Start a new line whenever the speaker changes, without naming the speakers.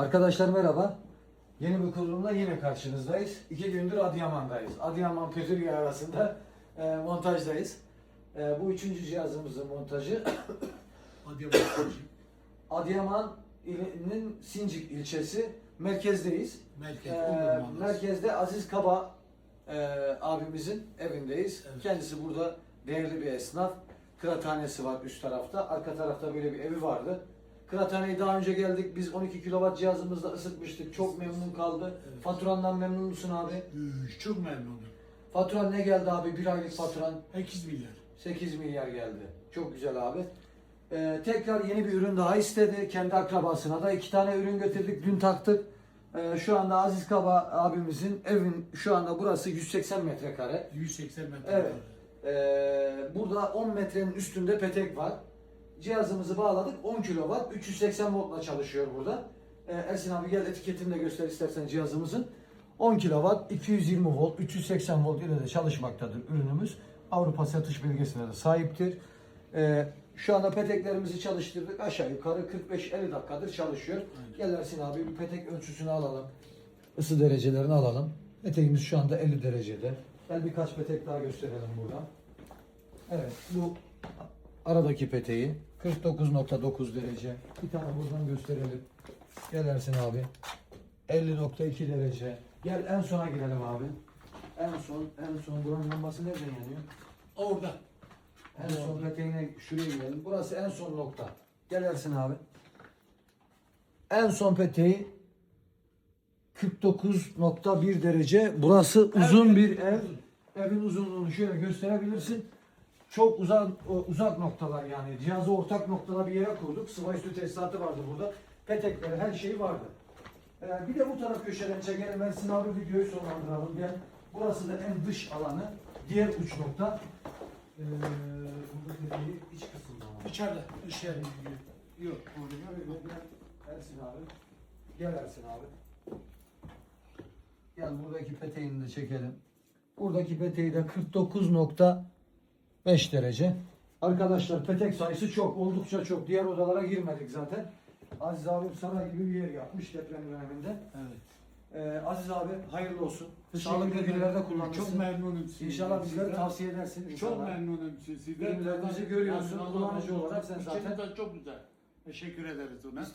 Arkadaşlar merhaba. Yeni bir kurulumla yine karşınızdayız. İki gündür Adıyaman'dayız. Adıyaman Pötürge arasında e, montajdayız. E, bu üçüncü cihazımızın montajı.
Adıyaman.
Adıyaman ilinin Sincik ilçesi merkezdeyiz.
Merkez.
E, merkezde Aziz Kaba e, abimizin evindeyiz.
Evet.
Kendisi burada değerli bir esnaf. Kıraathanesi var üst tarafta. Arka tarafta böyle bir evi vardı. Kıraathaneyi daha önce geldik. Biz 12 kW cihazımızla ısıtmıştık. Çok memnun kaldı.
Evet.
Faturandan memnun musun abi?
Çok memnunum.
Faturan ne geldi abi? Bir aylık faturan
8 milyar.
8 milyar geldi. Çok güzel abi. Ee, tekrar yeni bir ürün daha istedi. Kendi akrabasına da iki tane ürün götürdük. Dün taktık. Ee, şu anda Aziz Kaba abimizin evin şu anda burası 180 metrekare.
180 metre.
Evet. Ee, burada 10 metrenin üstünde petek var. Cihazımızı bağladık. 10 kW, 380 voltla çalışıyor burada. Ee, Ersin abi gel etiketini de göster istersen cihazımızın. 10 kW, 220 volt, 380 volt ile de çalışmaktadır ürünümüz. Avrupa satış belgesine de sahiptir. Ee, şu anda peteklerimizi çalıştırdık. Aşağı yukarı 45-50 dakikadır çalışıyor.
Aynen.
Gel Ersin abi bir petek ölçüsünü alalım. Isı derecelerini alalım. Peteğimiz şu anda 50 derecede. Gel birkaç petek daha gösterelim buradan. Evet bu aradaki peteği 49.9 derece. Bir tane buradan gösterelim. Gel Ersin abi. 50.2 derece. Gel en sona girelim abi. En son en son buranın lambası nereden yanıyor?
Orada.
En son peteğine şuraya girelim. Burası en son nokta. Gel Ersin abi. En son peteği 49.1 derece. Burası uzun bir ev. Evin uzunluğunu şöyle gösterebilirsin. Çok uzak uzak noktalar yani. Cihazı ortak noktada bir yere kurduk. Sıva üstü tesisatı vardı burada. Petekleri her şeyi vardı. Ee, bir de bu taraf köşeden çekelim. Ersin abi videoyu sonlandıralım. Gel. Burası da en dış alanı. Diğer uç nokta. Ee, burada peteği iç kısımda.
İçeride. İçeride. Yok.
Orada gel. Ersin abi. Gel Ersin abi. Gel buradaki peteğini de çekelim. Buradaki peteği de 49.5 derece. Arkadaşlar petek sayısı çok, oldukça çok. Diğer odalara girmedik zaten. Aziz abim saray gibi bir yer yapmış deprem döneminde.
Evet.
Ee, Aziz abi hayırlı olsun. Sağlıklı günlerde kullanırsın.
Çok memnunum sizden.
İnşallah bizlere tavsiye edersin.
Çok
inşallah.
memnunum sizden.
Ürünlerinizi görüyorsun, kullanıcı olarak sen zaten-
İçeride çok güzel. Teşekkür ederiz ona.
Biz